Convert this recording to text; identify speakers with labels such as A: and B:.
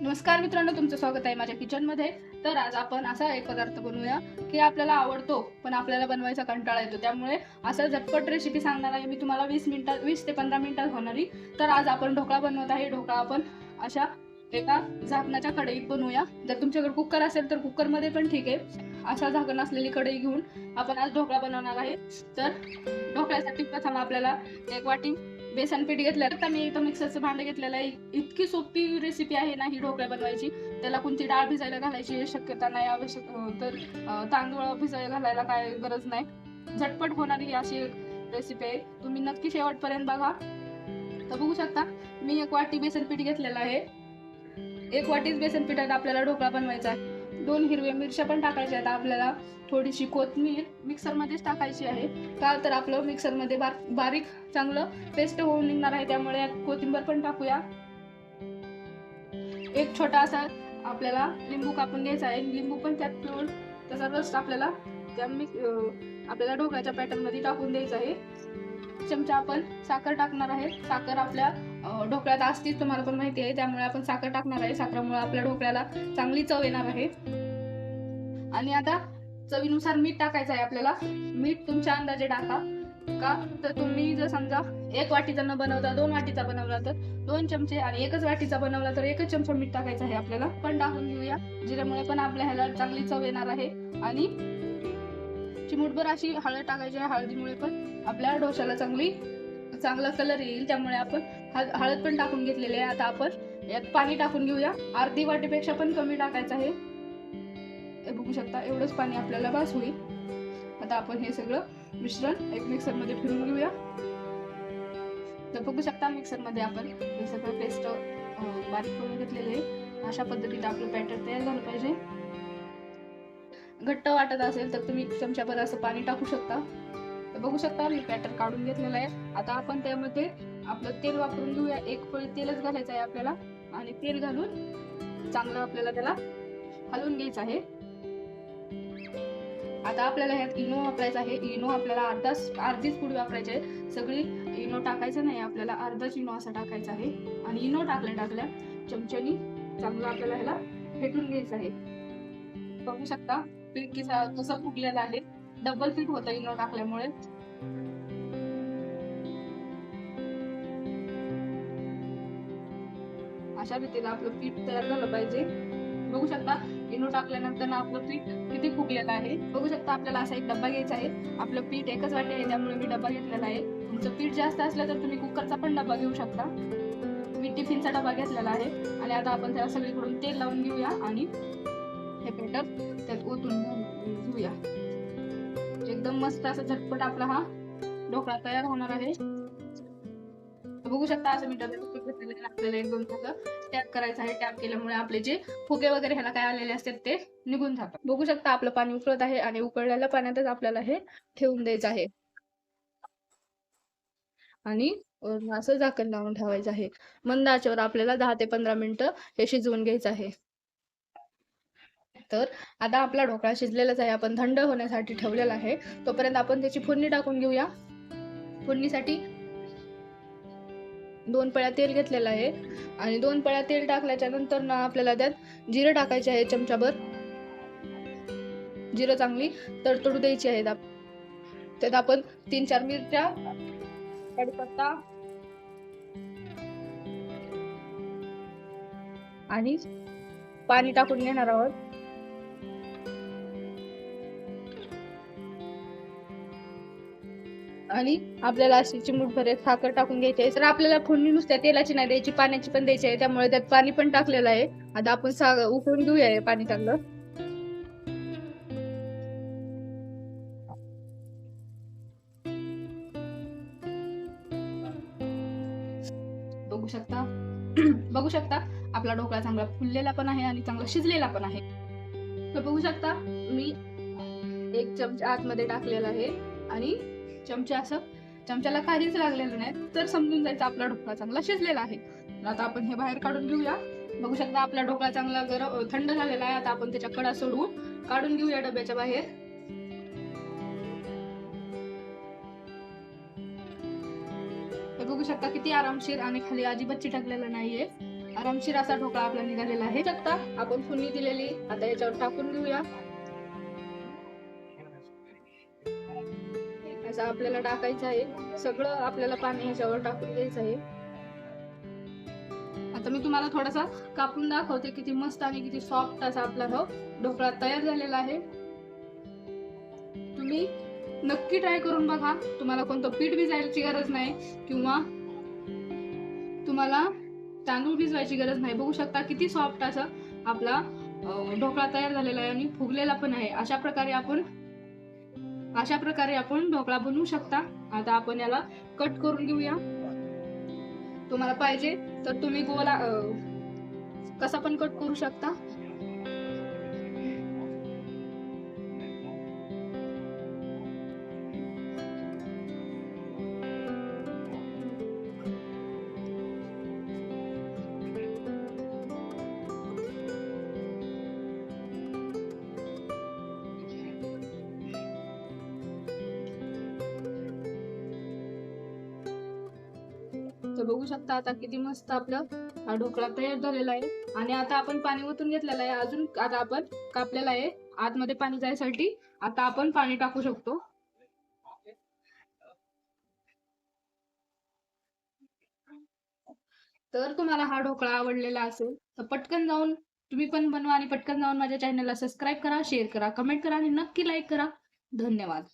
A: नमस्कार मित्रांनो तुमचं स्वागत आहे माझ्या किचनमध्ये. तर आज आपण असा एक पदार्थ बनवूया की आपल्याला आवडतो पण आपल्याला बनवायचा कंटाळा येतो. त्यामुळे असं झटपट रेसिपी सांगणार आहे मी तुम्हाला वीस मिनिटात वीस ते पंधरा मिनिटात होणारी. तर आज आपण ढोकळा बनवत आहे. ढोकळा आपण अशा एका झाकणाच्या कढईत बनवूया. जर तुमच्याकडे कुकर असेल तर कुकरमध्ये पण ठीक आहे. अशा झाकण असलेली कढई घेऊन आपण आज ढोकळा बनवणार आहे. तर ढोकळ्यासाठी प्रथम आपल्याला एक वाटी बेसन पीठ घेतलं तर मी इथं मिक्सरचं भांडं घेतलेलं आहे. इतकी सोपी रेसिपी आहे ना ही ढोकळ्या बनवायची. त्याला कोणती डाळ भिजायला घालायची शक्यता नाही आवश्यक तर तांदूळ भिजायला घालायला काय गरज नाही. झटपट होणारी ही अशी रेसिपी आहे. तुम्ही नक्की शेवटपर्यंत बघा. तर बघू शकता मी एक वाटी बेसन पीठ घेतलेलं आहे. एक वाटीच बेसन पिठात आपल्याला ढोकळा बनवायचा आहे. दोन हिरव्या मिरच्या पण टाकायच्या आहेत. आपल्याला थोडीशी कोथिंबीर मिक्सरमध्येच टाकायची आहे. का तर आपलं मिक्सरमध्ये बार बारीक चांगलं पेस्ट होऊन निघणार आहे. त्यामुळे कोथिंबर कोथिंबीर पण टाकूया. एक छोटा असा आपल्याला लिंबू कापून घ्यायचा आहे. लिंबू पण त्यात पिळून त्याचा रस आपल्याला त्या मिक्स आपल्याला ढोकळ्याच्या पॅटर्नमध्ये टाकून द्यायचा आहे. चमचा आपण साखर टाकणार आहे. साखर आपल्या ढोकळ्यात असतीच तुम्हाला पण माहिती आहे त्यामुळे आपण साखर टाकणार आहे. साखरामुळे आपल्या ढोकळ्याला चांगली चव येणार आहे. आणि आता चवीनुसार मीठ टाकायचं आहे आपल्याला. मीठ तुमच्या अंदाजे टाका. का? तर तुम्ही जर समजा एक वाटीचा न बनवता दोन वाटीचा बनवला तर दोन चमचे आणि एकच वाटीचा बनवला तर एकच चमचा मीठ टाकायचं आहे आपल्याला. पण टाकून घेऊया. जिऱ्यामुळे पण आपल्या ह्याला चांगली चव येणार आहे. आणि चिमूटभर अशी हळद टाकायची आहे. हळदीमुळे पण आपल्या डोशाला चांगली चांगला कलर येईल त्यामुळे आपण हळद पण टाकून घेतलेली आहे. आता आपण यात पाणी टाकून घेऊया. अर्धी वाटीपेक्षा पण कमी टाकायचं आहे. हे बघू शकता एवढंच पाणी आपल्याला बास होईल. आता आपण हे सगळं मिश्रण एक मिक्सरमध्ये फिरून घेऊया. तर बघू शकता मिक्सरमध्ये आपण हे सगळं पेस्ट बारीक करून घेतलेले आहे. अशा पद्धतीने आपलं बॅटर तयार झालं पाहिजे. घट्ट वाटत असेल तर तुम्ही चमच्याभर असं पाणी टाकू शकता. तर बघू शकता मी पॅटर्न काढून घेतलेलं आहे. आता आपण त्यामध्ये आपलं तेल वापरून घेऊया. एक पळी तेलच घालायचं आहे आपल्याला आणि तेल घालून चांगलं आपल्याला त्याला हलवून घ्यायचं आहे. आता आपल्याला ह्यात इनो वापरायचा आहे. इनो आपल्याला अर्धा अर्धीच पुडी वापरायची आहे. सगळी इनो टाकायचं नाही आपल्याला अर्धाच इनो असा टाकायचा आहे. आणि इनो टाकल्या टाकल्या चमच्यानी चांगलं आपल्याला ह्याला फेटून घ्यायचं आहे. बघू शकता पीठ किसा कसं फुगलेलं आहे. डबल पीठ होतं इनो टाकल्यामुळे. अशा रीतीला आपलं पीठ तयार झालं पाहिजे. बघू शकता इनो टाकल्यानंतर ना आपलं पीठ किती फुगलेलं आहे. बघू शकता आपल्याला असा एक डब्बा घ्यायचा आहे. आपलं पीठ एकच वाटी आहे त्यामुळे मी डब्बा घेतलेला आहे. तुमचं पीठ जास्त असलं तर तुम्ही कुकरचा पण डब्बा घेऊ शकता. मी टिफिनचा डबा घेतलेला आहे. आणि आता आपण त्याला सगळीकडून तेल लावून घेऊया आणि हे बॅटर त्यात ओतून घेऊया. एकदम मस्त असं झटपट आपला हा ढोकळा तयार होणार आहे. बघू शकता असं मी डब्यात आपल्याला एक दोन फुगं टॅप करायचं आहे टॅप केल्यामुळे आपले जे फुगे वगैरे ह्याला काय आलेले असतात ते निघून जातात. बघू शकता आपलं पाणी उकळत आहे आणि उकळलेल्या पाण्यातच आपल्याला हे ठेवून द्यायचं आहे. आणि असं झाकण लावून ठेवायचं आहे. मंद आचेवर आपल्याला दहा ते पंधरा मिनिटं हे शिजवून घ्यायचं आहे. तर आता आपला ढोकळा शिजलेलाच आहे. आपण थंड होण्यासाठी ठेवलेला आहे. तोपर्यंत आपण त्याची फोडणी टाकून घेऊया. फोडणीसाठी दोन पळ्या तेल घेतलेलं आहे. आणि दोन पळ्या तेल टाकल्याच्या नंतर ना आपल्याला त्यात जिरं टाकायचे आहे चमचाभर जिरं चांगली तडतडू द्यायची आहेत त्यात आपण तीन चार मिरच्या कडपत्ता आणि पाणी टाकून घेणार आहोत. आणि आपल्याला अशी चिमूटभर एक साखर टाकून घ्यायची आहे. तर आपल्याला फोडणी नुसत्या तेलाची नाही द्यायची पाण्याची पण द्यायची आहे. त्यामुळे त्यात पाणी पण टाकलेलं आहे. आता आपण सा उकळून घेऊया हे पाणी चांगलं. बघू शकता? बघू शकता? आपला ढोकळा चांगला फुललेला पण आहे आणि चांगला शिजलेला पण आहे. तर बघू शकता मी एक चमचा आतमध्ये टाकलेला आहे आणि चमचा असं. चमच्याला काहीच लागलेलं नाही. तर समजून जायचं आपला ढोकळा चांगला शिजलेला आहे. आता आपण हे बाहेर काढून घेऊया. बघू शकता आपला ढोकळा चांगला गरम थंड झालेला आहे. आता आपण त्याच्या कडा सोडवून काढून घेऊया डब्याच्या बाहेर. हे बघू शकता किती आरामशीर आणि खाली अजिबात चिटकलेलं नाहीये. आरामशीर असा ढोकळा आपला निघालेला आहे. शकता आपण फुलणी दिलेली. आता याच्यावर टाकून घेऊया. असं आपल्याला टाकायचं आहे. सगळं आपल्याला पाणी ह्याच्यावर टाकून द्यायचं आहे. आता मी तुम्हाला थोडासा कापून दाखवते किती मस्त आणि किती सॉफ्ट असा आपला हा ढोकळा तयार झालेला आहे. तुम्ही नक्की ट्राय करून बघा. तुम्हाला कोणतं पीठ भिजायची गरज नाही किंवा तुम्हाला तांदूळ भिजवायची गरज नाही. बघू शकता किती सॉफ्ट असा आपला ढोकळा तयार झालेला आहे आणि फुगलेला पण आहे. अशा प्रकारे आपण अशा प्रकारे आपण ढोकळा बनवू शकता. आता आपण याला कट करून घेऊया. तुम्हाला पाहिजे तर तुम्ही गोला कसा पण कट करू शकता. तर बघू शकता आता किती मस्त आपलं हा ढोकळा तयार झालेला आहे. आणि आता आपण पाणी ओतून घेतलेलं आहे. अजून आता आपण कापलेला आहे. आतमध्ये पाणी जायसाठी आता आपण पाणी टाकू शकतो. तर तुम्हाला हा ढोकळा आवडलेला असेल तर पटकन जाऊन तुम्ही पण बनवा आणि पटकन जाऊन माझ्या चॅनलला सबस्क्राईब करा शेअर करा कमेंट करा आणि नक्की लाईक करा. धन्यवाद.